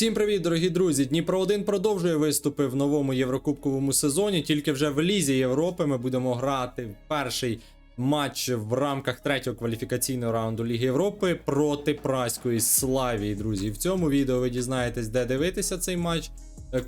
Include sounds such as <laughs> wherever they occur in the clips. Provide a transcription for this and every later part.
Всім привіт, дорогі друзі! Дніпро 1 продовжує виступи в новому єврокубковому сезоні. Тільки вже в Лізі Європи ми будемо грати в перший матч в рамках третього кваліфікаційного раунду Ліги Європи проти Праської Славії. Друзі, в цьому відео ви дізнаєтесь, де дивитися цей матч.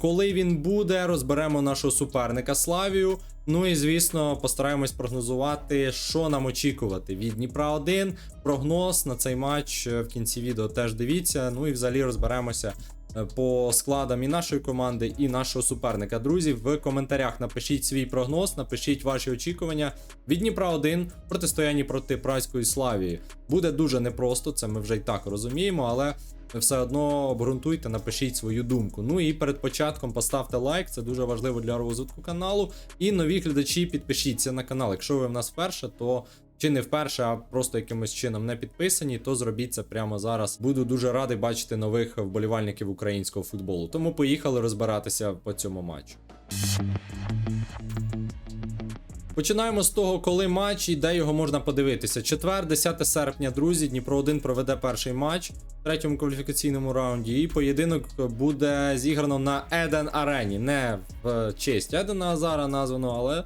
Коли він буде, розберемо нашого суперника Славію. Ну і звісно, постараємось прогнозувати, що нам очікувати від Дніпра 1. Прогноз на цей матч в кінці відео теж дивіться. Ну і взагалі розберемося по складам і нашої команди, і нашого суперника. Друзі, в коментарях напишіть свій прогноз, напишіть ваші очікування від Дніпра 1 в протистоянні проти Праської Славії. Буде дуже непросто, це ми вже й так розуміємо, але все одно обґрунтуйте, напишіть свою думку. Ну і перед початком поставте лайк, це дуже важливо для розвитку каналу. І нові глядачі підпишіться на канал. Якщо ви в нас вперше, то чи не вперше, а просто якимось чином не підписані, то зробіть це прямо зараз. Буду дуже радий бачити нових вболівальників українського футболу. Тому поїхали розбиратися по цьому матчу. Починаємо з того, коли матч і де його можна подивитися. Четвер, 10 серпня, друзі, Дніпро 1 проведе перший матч в третьому кваліфікаційному раунді. І поєдинок буде зіграно на Еден Арені. Не в честь Едена Азара названо, але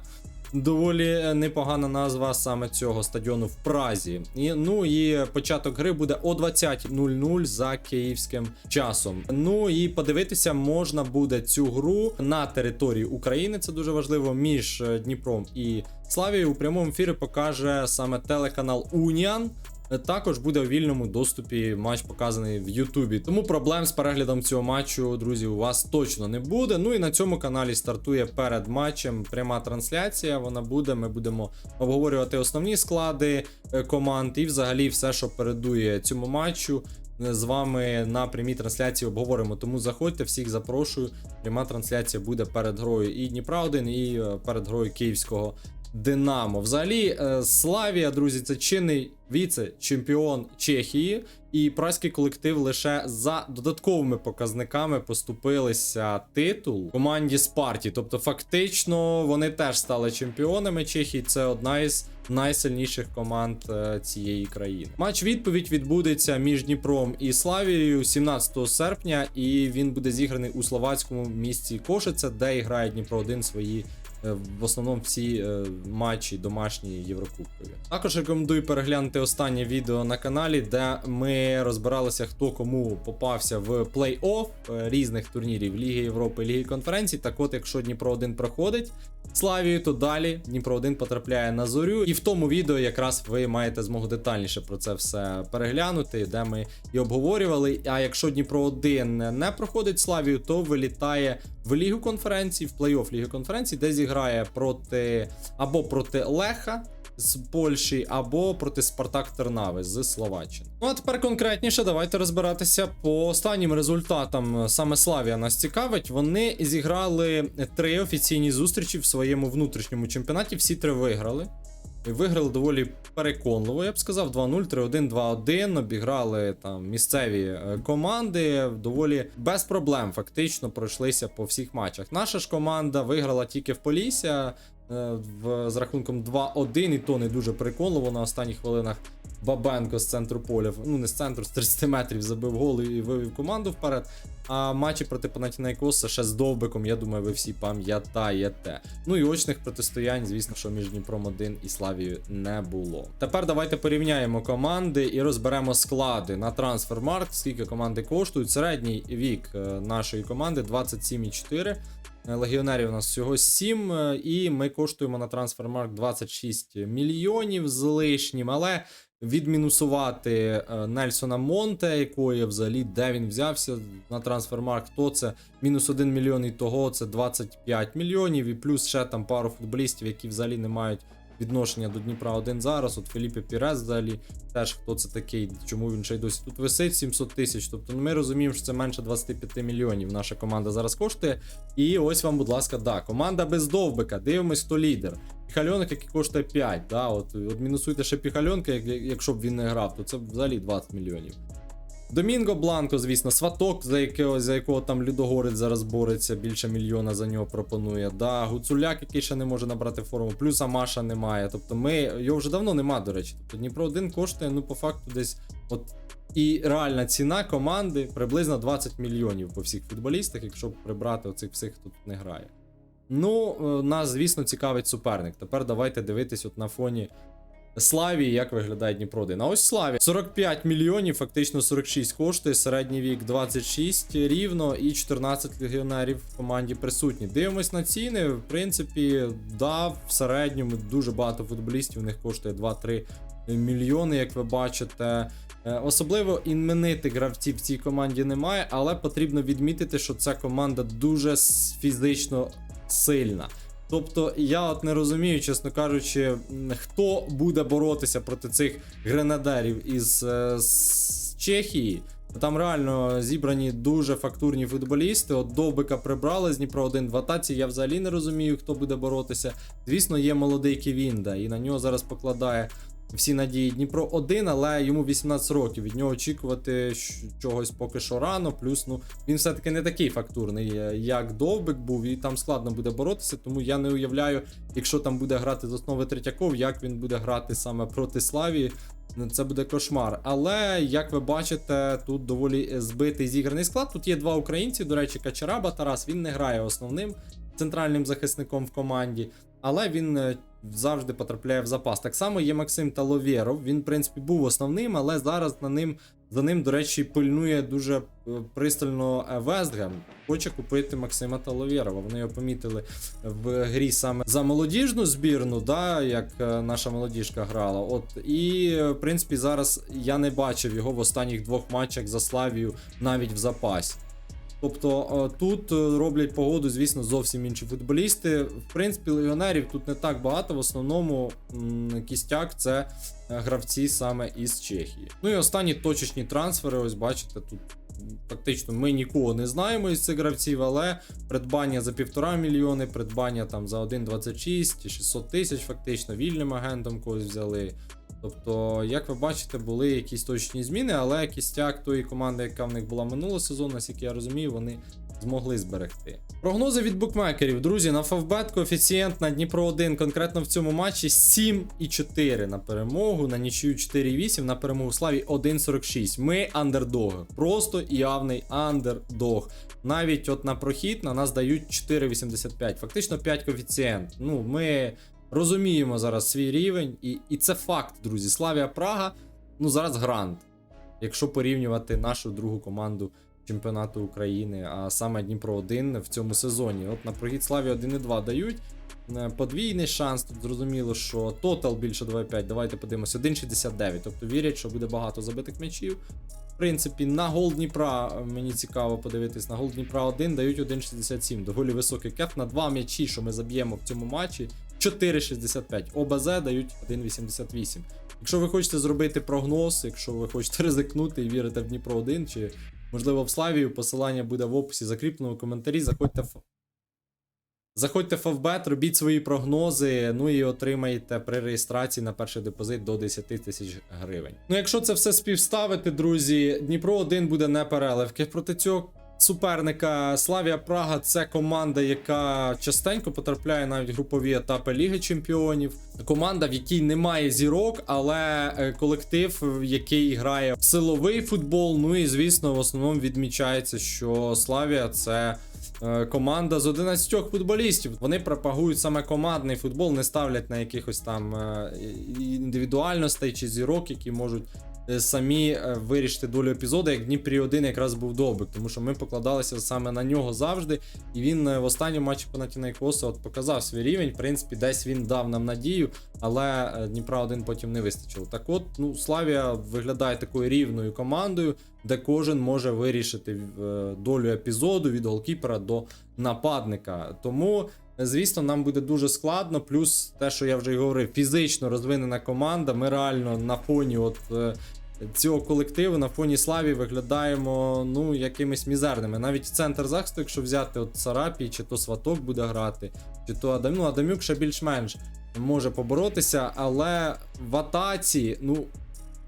доволі непогана назва саме цього стадіону в Празі. І, ну і початок гри буде о 20.00 за київським часом. Ну і подивитися можна буде цю гру на території України. Це дуже важливо між е, Дніпром і Славією. У прямому ефірі покаже саме телеканал Уніан. Також буде у вільному доступі матч показаний в Ютубі. Тому проблем з переглядом цього матчу, друзі, у вас точно не буде. Ну і на цьому каналі стартує перед матчем пряма трансляція. Вона буде. Ми будемо обговорювати основні склади е, команд і взагалі все, що передує цьому матчу. е, З вами на прямій трансляції обговоримо. Тому заходьте, всіх запрошую. Пряма трансляція буде перед грою і Дніпра 1, і е, перед грою Київського Динамо. Взагалі, е, Славія, друзі, це чинний віце-чемпіон Чехії, і праський колектив лише за додатковими показниками поступилися титул команді Спарті. Тобто, фактично, вони теж стали чемпіонами Чехії. Це одна із найсильніших команд е, цієї країни. Матч відповідь відбудеться між Дніпром і Славією 17 серпня, і він буде зіграний у словацькому місті Кошице, де грає Дніпро 1 свої в основному всі е, матчі домашні Єврокубкові. Також рекомендую переглянути останнє відео на каналі, де ми розбиралися, хто кому попався в плей-офф е, різних турнірів Ліги Європи, Ліги конференцій. Так от, якщо Дніпро 1 проходить Славію, то далі Дніпро 1 потрапляє на зорю. І в тому відео якраз ви маєте змогу детальніше про це все переглянути, де ми і обговорювали. А якщо Дніпро 1 не проходить Славію, то вилітає в Лігу конференцій, в плей-офф Ліги конференцій, де зіграє проти або проти Леха. З Польщі або проти Спартак Тернави з Словаччини. Ну а тепер конкретніше, давайте розбиратися по останнім результатам. Саме Славія нас цікавить. Вони зіграли три офіційні зустрічі в своєму внутрішньому чемпіонаті. Всі три виграли. Виграли доволі переконливо, я б сказав, 2-0, 3-1, 2-1. Обіграли там місцеві е, команди. Доволі без проблем фактично пройшлися по всіх матчах. Наша ж команда виграла тільки в Полісся е, в, з рахунком 2-1, і то не дуже переконливо на останніх хвилинах. Бабенко з центру поля, ну не з центру, з 30 метрів забив гол і вивів команду вперед. А матчі проти Панатінайкоса ще з довбиком, я думаю, ви всі пам'ятаєте. Ну і очних протистоянь, звісно, що між Дніпром 1 і Славією не було. Тепер давайте порівняємо команди і розберемо склади на трансфермаркт, скільки команди коштують. Середній вік е, нашої команди 27,4. Е, Легіонерів у нас всього 7, е, і ми коштуємо на трансфермарк 26 мільйонів з лишнім, але відмінусувати е, Нельсона Монте, якої взагалі де він взявся на трансфермарк, то це? Мінус 1 мільйон і того це 25 мільйонів, і плюс ще там пару футболістів, які взагалі не мають відношення до Дніпра 1 зараз. От Філіппе Пірес взагалі теж хто це такий, чому він ще й досі тут висить 700 тисяч. Тобто ну, ми розуміємо, що це менше 25 мільйонів. Наша команда зараз коштує. І ось вам, будь ласка, да, команда без довбика. Дивимось, хто лідер. Піхальонок, який коштує 5, да, от, от мінусуйте ще піхальонка, якщо б він не грав, то це взагалі 20 мільйонів. Домінго Бланко, звісно, сваток, за якого, за якого там Людогорець зараз бореться, більше мільйона за нього пропонує. Да, Гуцуляк, який ще не може набрати форму, плюс Амаша немає. Тобто ми його вже давно нема, до речі. Тобто Дніпро 1 коштує, ну, по факту, десь от І реальна ціна команди приблизно 20 мільйонів по всіх футболістах, якщо прибрати оцих всіх, хто тут не грає. Ну, е, нас, звісно, цікавить суперник. Тепер давайте дивитись от на фоні Славії, як виглядає Дніпро 1. А ось Славі 45 мільйонів, фактично 46 коштує, середній вік 26 рівно і 14 легіонерів в команді присутні. Дивимось на ціни. В принципі, да, в середньому дуже багато футболістів. У них коштує 2-3 мільйони, як ви бачите. Е, Особливо іменитих гравців в цій команді немає, але потрібно відмітити, що ця команда дуже фізично сильна. Тобто я от не розумію, чесно кажучи, хто буде боротися проти цих гренадерів із е, з Чехії. Там реально зібрані дуже фактурні футболісти. От Довбика прибрали з Дніпро 1 в атаці. Я взагалі не розумію, хто буде боротися. Звісно, є молодий Ківінда, і на нього зараз покладає всі надії Дніпро 1, але йому 18 років. Від нього очікувати чогось поки що рано. Плюс, ну він все-таки не такий фактурний, е, як Довбик був, і там складно буде боротися. Тому я не уявляю, якщо там буде грати з основи Третьяков, як він буде грати саме проти Славії. Це буде кошмар. Але як ви бачите, тут доволі е, збитий зіграний склад. Тут є два українці. До речі, Качараба Тарас. Він не грає основним центральним захисником в команді, але він е, завжди потрапляє в запас. Так само є Максим Таловєров. Він, в принципі, був основним, але зараз на ним. За ним, до речі, пильнує дуже е, пристально Вестгем. Хоче купити Максима Таловєрова. Вони його помітили в грі саме за молодіжну збірну, да, як е, наша молодіжка грала. От і е, в принципі зараз я не бачив його в останніх двох матчах за Славію навіть в запасі. Тобто е, тут е, роблять погоду, звісно, зовсім інші футболісти. В принципі, легіонерів тут не так багато. В основному кістяк це е, гравці саме із Чехії. Ну і останні точечні трансфери. Ось бачите, тут фактично ми нікого не знаємо із цих гравців, але придбання за півтора мільйони, придбання там за 1,26, 600 тисяч, фактично вільним агентом когось взяли. Тобто, як ви бачите, були якісь точні зміни, але кістяк тої команди, яка в них була минулого сезону, наскільки я розумію, вони змогли зберегти. Прогнози від букмекерів, друзі, на Фавбет коефіцієнт на Дніпро 1 конкретно в цьому матчі 7,4 на перемогу, на нічию 4,8, на перемогу Славі 1,46. Ми андердоги. Просто явний андердог. Навіть от на прохід на нас дають 4,85. Фактично 5 коефіцієнт. Ну, ми розуміємо зараз свій рівень, і, і це факт, друзі. Славія Прага, ну зараз грант. Якщо порівнювати нашу другу команду чемпіонату України, а саме Дніпро 1 в цьому сезоні. От на прогід Славі 1,2 дають. Е, Подвійний шанс, тут зрозуміло, що тотал більше 2,5. Давайте подивимось, 1,69. Тобто вірять, що буде багато забитих м'ячів. В принципі, на гол Дніпра е, мені цікаво подивитись. На гол Дніпра 1 дають 1,67. Доволі високий кеп. На два м'ячі, що ми заб'ємо в цьому матчі, 4,65. ОБЗ дають 1,88. Якщо ви хочете зробити прогноз, якщо ви хочете <laughs> ризикнути і вірите в Дніпро 1, чи можливо в Славію, посилання буде в описі закріплено в коментарі. Заходьте в. Заходьте в Фавбет, робіть свої прогнози, ну і отримаєте при реєстрації на перший депозит до 10 тисяч гривень. Ну, якщо це все співставити, друзі, Дніпро 1 буде не переливки. Проти цього суперника Славія Прага це команда, яка частенько потрапляє навіть в групові етапи Ліги Чемпіонів. Команда, в якій немає зірок, але е, колектив, який грає в силовий футбол. Ну і звісно, в основному відмічається, що Славія це. Е, Команда з 11 футболістів. Вони пропагують саме командний футбол, не ставлять на якихось там е, індивідуальностей чи зірок, які можуть самі е, вирішити долю епізоду, як Дніпрі 1 якраз був Довбик, тому що ми покладалися саме на нього завжди. І він е, в останньому матчі Панатінайкоса от показав свій рівень. В принципі, десь він дав нам надію, але е, Дніпра 1 потім не вистачило. Так от, ну, Славія виглядає такою рівною командою, де кожен може вирішити е, долю епізоду від голкіпера до нападника. Тому. Звісно, нам буде дуже складно. Плюс те, що я вже й говорив, фізично розвинена команда. Ми реально на фоні от е, цього колективу, на фоні Славі виглядаємо ну якимись мізерними. Навіть центр захисту, якщо взяти от Сарапій, чи то Сваток буде грати, чи то Адам, ну, Адамюк ще більш-менш може поборотися, але в атаці, ну.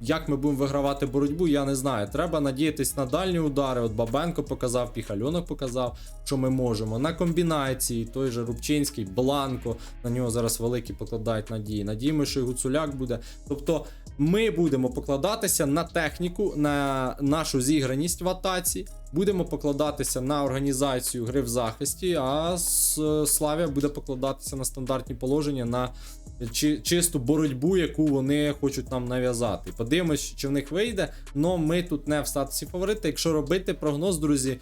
Як ми будемо вигравати боротьбу, я не знаю. Треба надіятись на дальні удари. От Бабенко показав, Піхальонок показав, що ми можемо. На комбінації, той же Рубчинський, Бланко, на нього зараз великі покладають надії. Надіємо, що і Гуцуляк буде. Тобто Ми будемо покладатися на техніку, на нашу зіграність в атаці. Будемо покладатися на організацію гри в захисті, а Славія буде покладатися на стандартні положення, на чи, чисту боротьбу, яку вони хочуть нам нав'язати. Подивимось, чи в них вийде. Но ми тут не в статусі фаворита. Якщо робити прогноз, друзі,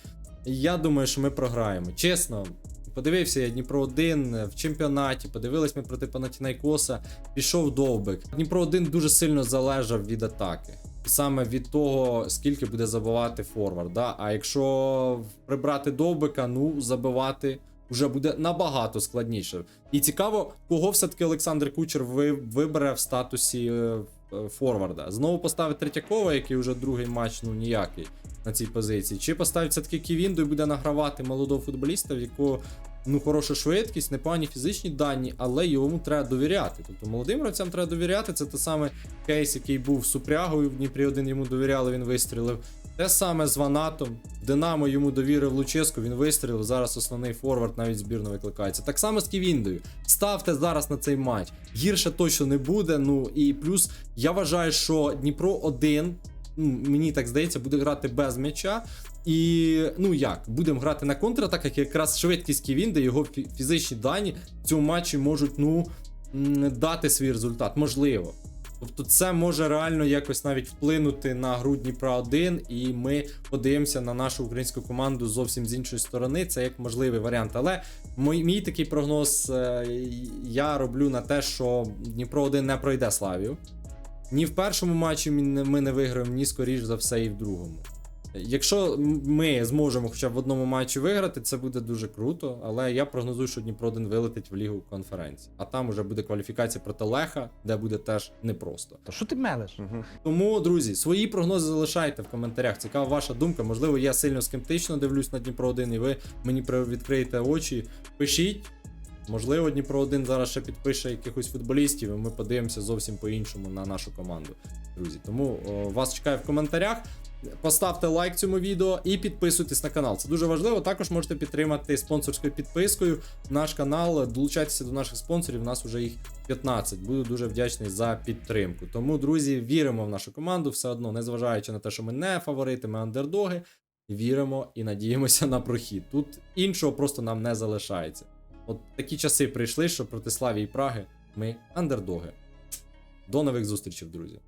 я думаю, що ми програємо. Чесно, подивився я Дніпро 1 в чемпіонаті, подивились ми проти Панатінайкоса, пішов довбик. Дніпро 1 дуже сильно залежав від атаки. Саме від того, скільки буде забивати форвард. Да? А якщо прибрати довбика, ну забивати вже буде набагато складніше. І цікаво, кого все-таки Олександр Кучер ви- вибере в статусі е, е, форварда. Знову поставить Третьякова, який вже другий матч, ну ніякий на цій позиції. Чи поставить все-таки Ківінду і буде награвати молодого футболіста, в якого ну хороша швидкість, непогані фізичні дані, але йому треба довіряти. Тобто молодим гравцям треба довіряти. Це те саме кейс, який був Супрягою. В Дніпрі один йому довіряли, він вистрілив. Те саме з Ванатом. Динамо йому довірив Луческу, він вистрілив. Зараз основний форвард навіть збірно викликається. Так само з Ківіндою. Ставте зараз на цей матч. Гірше точно не буде. Ну і плюс я вважаю, що Дніпро 1 ну, мені так здається, буде грати без м'яча. І ну як, будемо грати на контратаках, якраз швидкість Ківінда, його фізичні дані в цьому матчі можуть ну дати свій результат. Можливо. Тобто це може реально якось навіть вплинути на гру Дніпра 1, і ми подивимося на нашу українську команду зовсім з іншої сторони. Це як можливий варіант. Але мій, мій такий прогноз е, я роблю на те, що Дніпро 1 не пройде Славію. Ні в першому матчі ми не- виграємо, ні скоріш за все, і в другому. Якщо ми зможемо хоча б в одному матчі виграти, це буде дуже круто. Але я прогнозую, що Дніпро 1 вилетить в лігу конференції. А там уже буде кваліфікація проти Леха, де буде теж непросто. Та що ти мелиш? Тому, друзі, свої прогнози залишайте в коментарях. Цікава ваша думка. Можливо, я сильно скептично дивлюсь на Дніпро 1 і ви мені відкриєте очі. Пишіть. Можливо, Дніпро 1 зараз ще підпише якихось футболістів, і ми подивимося зовсім по-іншому на нашу команду. Друзі, тому о, вас чекаю в коментарях. Поставте лайк цьому відео і підписуйтесь на канал. Це дуже важливо. Також можете підтримати спонсорською підпискою наш канал. Долучайтеся до наших спонсорів. У нас вже їх 15. Буду дуже вдячний за підтримку. Тому, друзі, віримо в нашу команду. Все одно, незважаючи на те, що ми не фаворити, ми андердоги. Віримо і надіємося на прохід. Тут іншого просто нам не залишається. От такі часи прийшли, що проти Славії і Праги ми андердоги. До нових зустрічей, друзі.